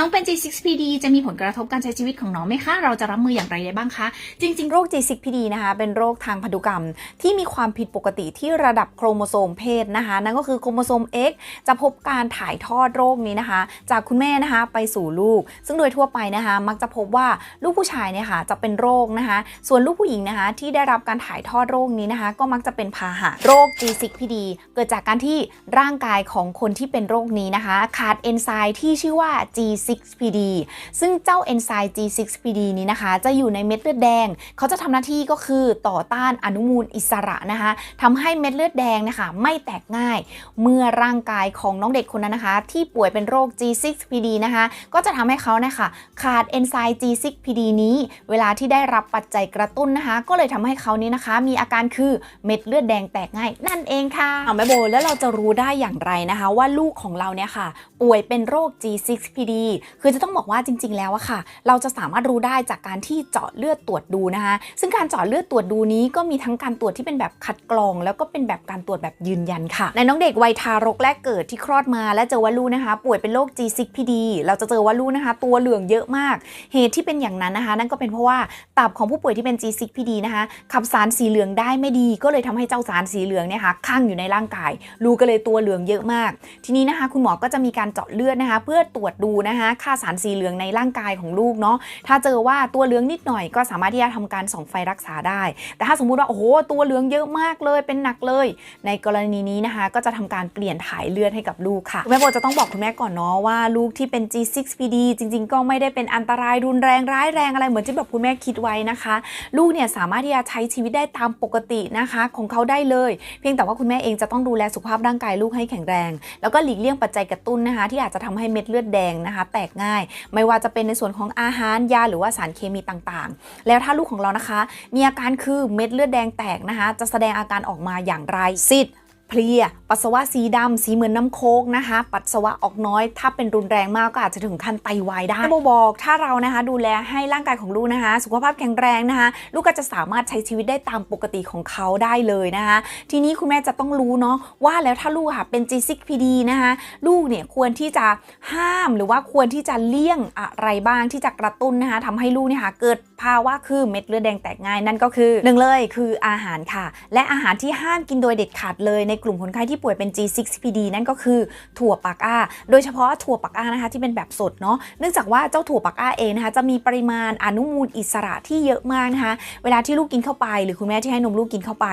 น้องเป็น G6PD จะมีผลกระทบการใช้ชีวิตของน้องไหมคะ เราจะรับมืออย่างไรได้บ้างคะ จริง ๆ โรค G6PD นะคะเป็นโรคทางพันธุกรรม ที่มีความผิดปกติที่ระดับโครโมโซมเพศนะคะ นั่นก็คือโครโมโซม X จะพบการถ่ายทอดโรคนี้นะคะ จากคุณแม่นะคะไปสู่ลูก ซึ่งโดยทั่วไปนะคะ มักจะพบว่าลูกผู้ชายเนี่ยค่ะจะเป็นโรคนะคะ ส่วนลูกผู้หญิงนะคะ ที่ได้รับการถ่ายทอดโรคนี้นะคะ ก็มักจะเป็นพาหะโรค G6PD เกิดจากการที่ร่างกายของคนที่เป็นโรคนี้นะคะ ขาดเอนไซม์ที่ชื่อว่า G6PD ซึ่งเจ้าเอนไซม์ G6PD นี้นะคะจะอยู่ในเม็ดเลือดแดง เขาจะทำหน้าที่ก็คือต่อต้านอนุมูลอิสระนะคะทำให้เม็ดเลือดแดงนะคะไม่แตกง่าย เมื่อร่างกายของน้องเด็กคนนั้นนะคะ ที่ป่วยเป็นโรค G6PD นะคะก็จะทำให้เขานะคะขาดเอนไซม์ G6PD นี้ เวลาที่ได้รับปัจจัยกระตุ้นนะคะ ก็เลยทำให้เขานี้นะคะ มีอาการคือเม็ดเลือดแดงแตกง่าย นั่นเองค่ะเอาแม่โบแล้วเราจะรู้ได้อย่างไรนะคะ ว่าลูกของเราเนี่ยค่ะ ป่วยเป็นโรค G6PD คือจะต้องบอกว่าจริง ๆ แล้วอะค่ะ เราจะสามารถรู้ได้จากการที่เจาะเลือดตรวจดูนะคะซึ่งการเจาะเลือดตรวจดูนี้ก็มีทั้งการตรวจที่เป็นแบบคัดกรอง แล้วก็เป็นแบบการตรวจแบบยืนยันค่ะในน้องเด็กวัยทารกแรกเกิดที่คลอดมาและเจอว่าลูกนะคะ ป่วยเป็นโรค G6PD เราจะเจอว่าลูกนะคะ ตัวเหลืองเยอะมาก เหตุที่เป็นอย่างนั้นนะคะ นั่นก็เป็นเพราะว่าตับของผู้ป่วยที่เป็น G6PD นะคะขับสารสีเหลืองได้ไม่ดี ก็เลยทำให้เจ้าสารสีเหลืองเนี่ยค่ะข้างอยู่ในร่างกายลูกก็เลยตัวเหลืองเยอะมาก ทีนี้นะคะ คุณหมอก็จะมีการเจาะเลือดนะคะ เพื่อตรวจดูนะคะค่าสารสีเหลืองในร่างกายของลูกเนาะถ้าเจอว่าตัวเหลืองนิดหน่อยก็สามารถที่จะทำการส่องไฟรักษาได้ แต่ถ้าสมมุติว่าโอ้โหตัวเหลืองเยอะมากเลยเป็นหนักเลย ในกรณีนี้นะคะ ก็จะทำการเปลี่ยนถ่ายเลือดให้กับลูกค่ะแม่โบจะต้องบอกคุณแม่ก่อนเนาะว่าลูกที่เป็น G6PD จริง ๆ ก็ไม่ได้เป็นอันตรายรุนแรงร้ายแรงอะไรเหมือนที่แบบคุณแม่คิดไว้นะคะ ลูกเนี่ยสามารถที่จะใช้ชีวิตได้ตามปกตินะคะ ของเขาได้เลย เพียงแต่ว่าคุณแม่เองจะต้องดูแลสุขภาพร่างกายลูกให้แข็งแรง แล้วก็หลีกเลี่ยงปัจจัยกระตุ้นนะคะ ที่อาจจะทำให้เม็ดเลือดแดงนะคะแตกง่าย ไม่ว่าจะเป็นในส่วนของอาหารยาหรือว่าสารเคมีต่างๆ แล้วถ้าลูกของเรานะคะ มีอาการคือเม็ดเลือดแดงแตกนะคะ จะแสดงอาการออกมาอย่างไรซิด เพลีย ปัสสาวะสีดำสีเหมือนน้ำโคกนะคะ ปัสสาวะออกน้อย ถ้าเป็นรุนแรงมากก็อาจจะถึงขั้นไตวายได้โบบอกถ้าเรานะคะดูแลให้ร่างกายของลูกนะคะ สุขภาพแข็งแรงนะคะ ลูกก็จะสามารถใช้ชีวิตได้ตามปกติของเขาได้เลยนะคะ ทีนี้คุณแม่จะต้องรู้เนาะว่าแล้วถ้าลูกค่ะเป็น G6PD นะคะลูกเนี่ยควรที่จะห้ามหรือว่าควรที่จะเลี่ยงอะไรบ้างที่จะกระตุ้นนะคะทำให้ลูกเนี่ยค่ะเกิดภาวะคือเม็ดเลือดแดงแตกง่ายนั่นก็คือหนึ่งเลยคืออาหารค่ะ และอาหารที่ห้ามกินโดยเด็ดขาดเลยในกลุ่มคนไข้ที่ป่วยเป็น G6PD นั่นก็คือถั่วปักอ้า โดยเฉพาะถั่วปักอ้านะคะที่เป็นแบบสดเนาะ เนื่องจากว่าเจ้าถั่วปักอ้าเองนะคะจะมีปริมาณอนุมูลอิสระที่เยอะมากนะคะ เวลาที่ลูกกินเข้าไป หรือคุณแม่ที่ให้นมลูกกินเข้าไป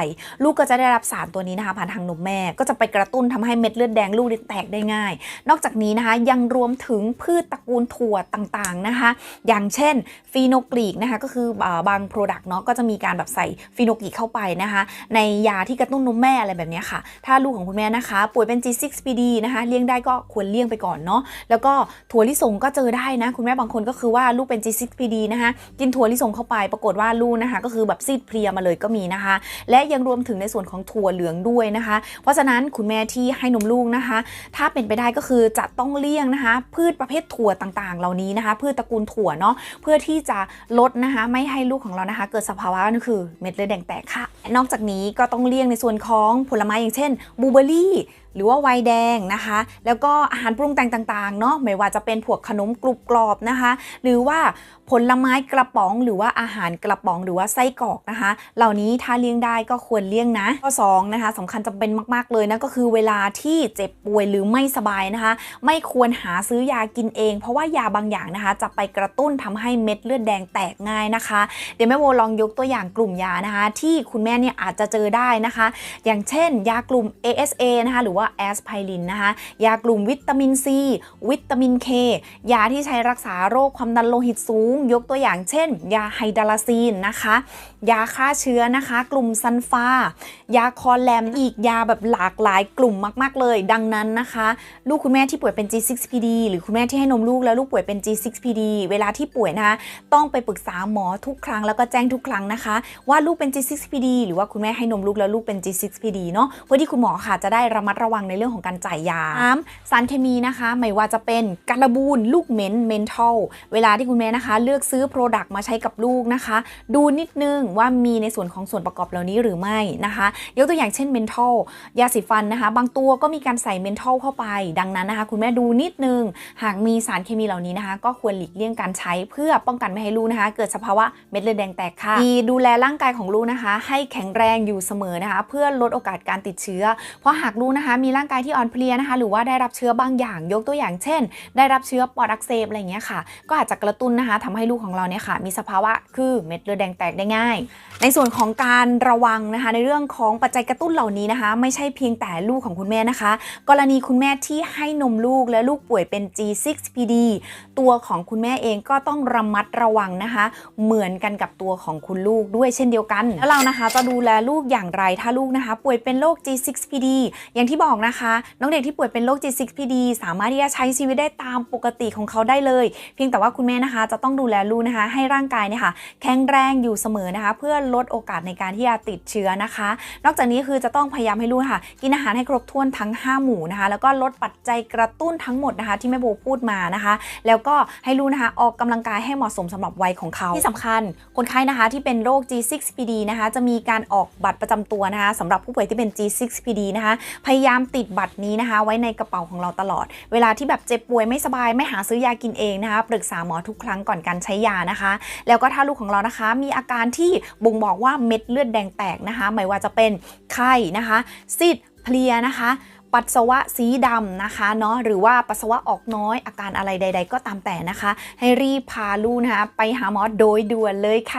ลูกก็จะได้รับสารตัวนี้นะคะผ่านทางนมแม่ ก็จะไปกระตุ้นทำให้เม็ดเลือดแดงลูกแตกได้ง่าย นอกจากนี้นะคะยังรวมถึงพืชตระกูลถั่วต่างๆนะคะ อย่างเช่นฟีโนกรีกนะคะก็คือบางโปรดักต์เนาะก็จะมีการแบบใส่ฟีโนกรีกเข้าไปนะคะ ในยาที่กระตุ้นนมแม่อะไรแบบนี้ค่ะถ้าลูกของคุณแม่นะคะ ป่วยเป็น G6PD นะคะ เลี่ยงได้ก็ควรเลี่ยงไปก่อนเนาะ แล้วก็ถั่วลิสงก็เจอได้นะ คุณแม่บางคนก็คือว่าลูกเป็น G6PD นะคะกินถั่วลิสงเข้าไปปรากฏว่าลูกนะคะ ก็คือแบบซีดเพลียมาเลยก็มีนะคะ และยังรวมถึงในส่วนของถั่วเหลืองด้วยนะคะ เพราะฉะนั้นคุณแม่ที่ให้นมลูกนะคะ ถ้าเป็นไปได้ก็คือจะต้องเลี่ยงนะคะ พืชประเภทถั่วต่างๆ เหล่านี้นะคะ พืชตระกูลถั่วเนาะเพื่อที่จะลดนะคะ ไม่ให้ลูกของเรานะคะ เกิดสภาวะนั่นคือเม็ดเลือดแดงแตกค่ะ นอกจากนี้ก็ต้องเลี่ยงในส่วนของผลไม้อย่างเช่นบูเบอรี่ หรือว่าไวน์แดงนะคะ แล้วก็อาหารปรุงแต่งต่างๆเนาะไม่ว่าจะเป็นพวกขนมกรุบกรอบนะคะ หรือว่าผลไม้กระป๋อง หรือว่าอาหารกระป๋องหรือว่าไส้กรอกนะคะ เหล่านี้ถ้าเลี่ยงได้ก็ควรเลี่ยงนะข้อ2นะคะสำคัญจำเป็นมากๆเลยนะก็คือเวลาที่เจ็บป่วยหรือไม่สบายนะคะ ไม่ควรหาซื้อยากินเอง เพราะว่ายาบางอย่างนะคะ จะไปกระตุ้นทำให้เม็ดเลือดแดงแตกง่ายนะคะ เดี๋ยวแม่โบลองยกตัวอย่างกลุ่มยานะคะ ที่คุณแม่เนี่ยอาจจะเจอได้นะคะ อย่างเช่น ยากลุ่ม ASA นะคะหรือว่าแอสไพรินนะคะยากลุ่มวิตามินซีวิตามินเคยาที่ใช้รักษาโรคความดันโลหิตสูง ยกตัวอย่างเช่น ยาไฮดาลาซีนนะคะ ยาฆ่าเชื้อนะคะ กลุ่มซันฟายาคอแลมอีกยาแบบหลากหลายกลุ่มมาก ๆ เลย ดังนั้นนะคะ ลูกคุณแม่ที่ป่วยเป็น G6PD หรือคุณแม่ที่ให้นมลูกแล้วลูกป่วยเป็น G6PD เวลาที่ป่วยนะคะต้องไปปรึกษาหมอทุกครั้งแล้วก็แจ้งทุกครั้งนะคะ ว่าลูกเป็น G6PD หรือว่าคุณแม่ให้นมลูกแล้วลูกเป็น G6PD เนาะเพื่อที่คุณหมอค่ะจะได้ระมัดระวังวังในเรื่องของการจ่ายยาสามสารเคมีนะคะ ไม่ว่าจะเป็นการบูนลูกเม้นเมนทัลเวลาที่คุณแม่นะคะ เลือกซื้อโปรดักต์มาใช้กับลูกนะคะ ดูนิดนึงว่ามีในส่วนของส่วนประกอบเหล่านี้หรือไม่นะคะ ยกตัวอย่างเช่นเมนทัลยาสีฟันนะคะ บางตัวก็มีการใส่เมนทัลเข้าไป ดังนั้นนะคะ คุณแม่ดูนิดนึง หากมีสารเคมีเหล่านี้นะคะ ก็ควรหลีกเลี่ยงการใช้เพื่อป้องกันไม่ให้ลูกนะคะ เกิดสภาวะเม็ดเลือดแดงแตกค่ะดีดูแลร่างกายของลูกนะคะ ให้แข็งแรงอยู่เสมอนะคะ เพื่อลดโอกาสการติดเชื้อ เพราะหากลูกนะคะมีร่างกายที่อ่อนเพลียนะคะ หรือว่าได้รับเชื้อบางอย่าง ยกตัวอย่างเช่น ได้รับเชื้อปอดอักเสบอะไรเงี้ยค่ะ ก็อาจจะกระตุ้นนะคะทำให้ลูกของเราเนี่ยค่ะ มีสภาวะคือเม็ดเลือดแดงแตกได้ง่าย ในส่วนของการระวังนะคะ ในเรื่องของปัจจัยกระตุ้นเหล่านี้นะคะ ไม่ใช่เพียงแต่ลูกของคุณแม่นะคะ กรณีคุณแม่ที่ให้นมลูกและลูกป่วยเป็น G6PD ตัวของคุณแม่เองก็ต้องระมัดระวังนะคะ เหมือนกันกับตัวของคุณลูกด้วยเช่นเดียวกัน แล้วเรานะคะจะดูแลลูกอย่างไรถ้าลูกนะคะ ป่วยเป็นโรค G6PD อย่างที่บอกนะคะ น้องเด็กที่ป่วยเป็นโรค G6PD สามารถที่จะใช้ชีวิตได้ตามปกติของเขาได้เลย เพียงแต่ว่าคุณแม่นะคะ จะต้องดูแลลูกนะคะ ให้ร่างกายเนี่ยค่ะแข็งแรงอยู่เสมอนะคะ เพื่อลดโอกาสในการที่จะติดเชื้อนะคะ นอกจากนี้คือจะต้องพยายามให้ลูกค่ะ กินอาหารให้ครบถ้วนทั้ง 5 หมู่นะคะ แล้วก็ลดปัจจัยกระตุ้นทั้งหมดนะคะ ที่แม่โบพูดมานะคะ แล้วก็ให้ลูกนะคะออกกำลังกายให้เหมาะสมสำหรับวัยของเขาที่สำคัญ คนไข้นะคะที่เป็นโรค G6PD นะคะ จะมีการออกบัตรประจำตัวนะคะสำหรับผู้ป่วยที่เป็น G6PD นะคะพยายามติดบัตรนี้นะคะ ไว้ในกระเป๋าของเราตลอด เวลาที่แบบเจ็บป่วยไม่สบายไม่หาซื้อยากินเองนะคะ ปรึกษาหมอทุกครั้งก่อนการใช้ยานะคะ แล้วก็ถ้าลูกของเรานะคะ มีอาการที่บ่งบอกว่าเม็ดเลือดแดงแตกนะคะ ไม่ว่าจะเป็นไข้นะคะซีดเพลียนะคะปัสสาวะสีดำนะคะเนาะหรือว่าปัสสาวะออกน้อยอาการอะไรใด ๆ ก็ตามแต่นะคะ ให้รีบพาลูกนะคะไปหาหมอโดยด่วนเลยค่ะ